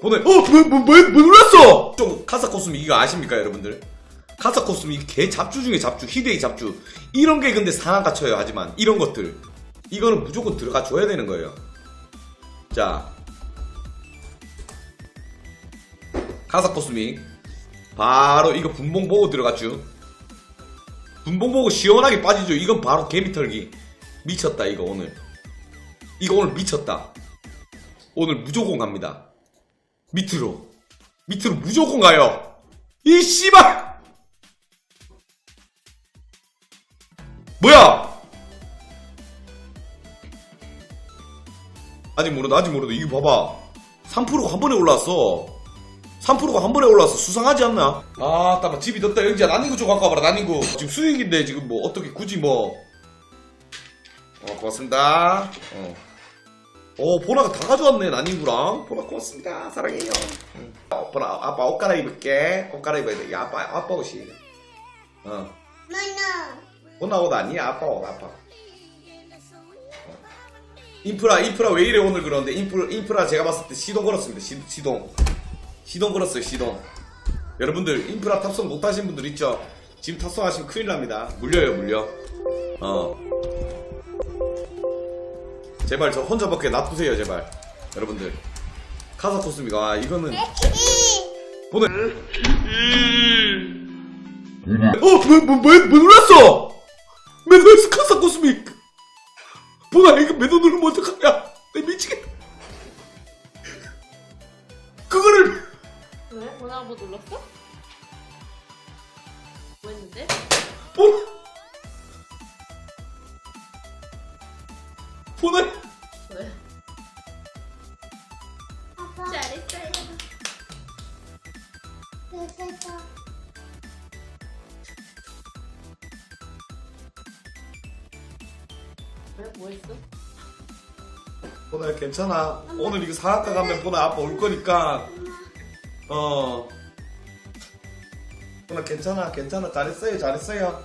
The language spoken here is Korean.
보내. 어 뭐 뭐 뭐 뭐 눌렀어? 좀 카사 코스미 이거 아십니까 여러분들? 카사 코스미 이개 잡주 중에 잡주 희대의 잡주. 이런 게 근데 상한 갇혀요 하지만. 이런 것들. 이거는 무조건 들어가 줘야 되는 거예요. 자. 카사 코스미 바로 이거 분봉 보고 들어갔죠. 분봉 보고 시원하게 빠지죠. 이건 바로 개미털기. 미쳤다 이거 오늘. 이거 오늘 미쳤다. 오늘 무조건 갑니다 밑으로. 밑으로 무조건 가요. 이 씨발! 뭐야? 아직 모르다 아직 모르다. 이거 봐봐. 3%가 한 번에 올라왔어. 3%가 한 번에 올라왔어. 수상하지 않나? 아 따마 집이 덥다. 영지야 난닝구 좀 갖고 와봐라 난닝구. 지금 수익인데 지금 뭐 어떻게 굳이 뭐. 어, 고맙습니다. 어. 어, 보나가 다 가져왔네, 난닝구랑. 보나 고맙습니다. 사랑해요. 응. 어, 보나, 아빠 옷 갈아입을게. 옷 갈아입어야 돼. 야, 아빠, 아빠 옷이. 어. 보나 옷 아니야? 아빠 옷, 아빠. 어. 인프라, 인프라 왜 이래 오늘 그러는데, 인프라, 인프라 제가 봤을 때 시동 걸었습니다. 시, 시동. 시동 걸었어요, 시동. 여러분들, 인프라 탑승 못 하신 분들 있죠? 지금 탑승하시면 큰일 납니다. 물려요, 물려. 어. 제발 저 혼자 밖에 놔두세요 제발 여러분들 카사 코스미가 아, 이거는 보내 어? 뭐, 뭐, 뭐, 뭐 눌렀어? 매너에서 카사 코스미 보나 이거 매너 누르면 어떡하냐 내 미치겠다 그거를 왜? 전화 한번 눌렀어? 뭐 했는데? 보나 보나 왜? 아빠. 잘했어요. 됐다. 왜? 뭐 했어? 보나 괜찮아 오늘 이거 사학과 가면 보나 아빠 올 거니까 어 보나 괜찮아 괜찮아 잘했어요 잘했어요